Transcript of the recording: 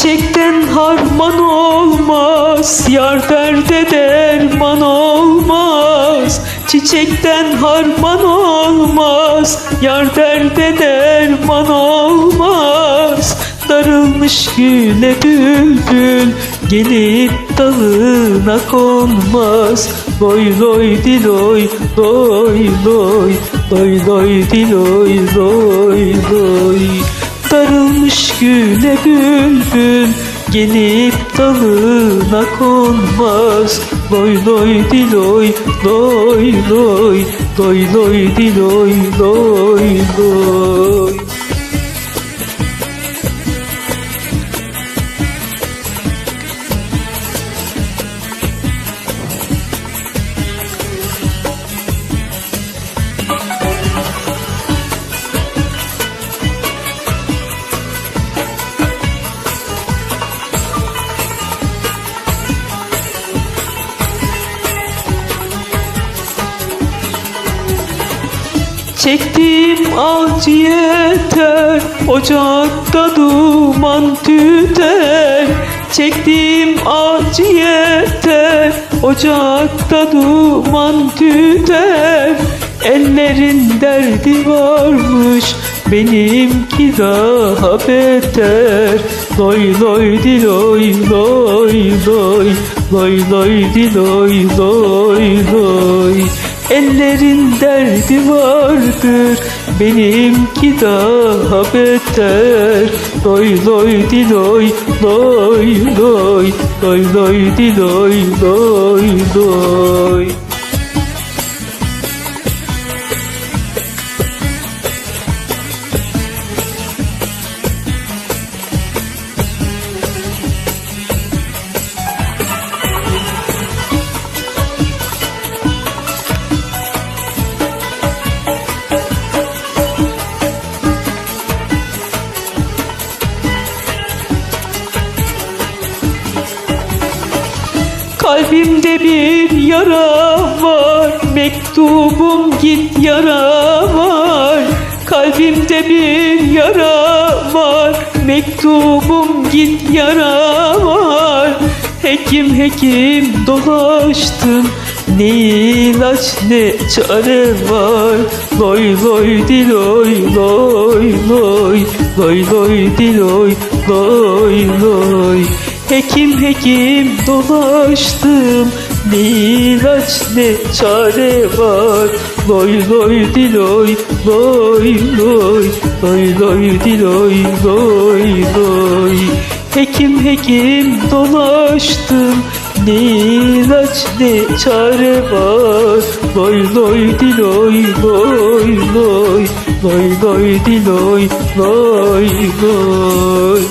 Çiçekten harman olmaz, yar derde derman olmaz. Çiçekten harman olmaz, yar derde derman olmaz. Darılmış güle bülbül, gelip dalına konmaz. Loy loy diloy, loy loy, loy loy diloy, loy loy. Darılmış güle bülbül Gelip dalına konmaz. Loy loy diloy Loy loy Loy loy diloy Loy loy Çektiğim acı yeter Ocakta duman tüter. Çektiğim acı yeter Ocakta duman tüter. Ellerin derdi varmış Benimki daha beter. Loy loy diloy loy loy Loy loy diloy loy loy Ellerin derdi vardır Benimki daha beter. Loy loy diloy Loy loy Loy loy diloy Loy loy Kalbimde bir yara var Mektubum git yara var. Kalbimde bir yara var Mektubum git yara var. Hekim hekim dolaştım ne ilaç ne çare var. Loy loy diloy loy loy Loy loy diloy loy loy Hekim hekim dolaştım Ne ilaç ne çare var? Loy loy diloy loy loy Loy loy diloy loy loy. Hekim hekim dolaştım ne ilaç ne çare var? Loy loy diloy loy loy Loy loy diloy loy loy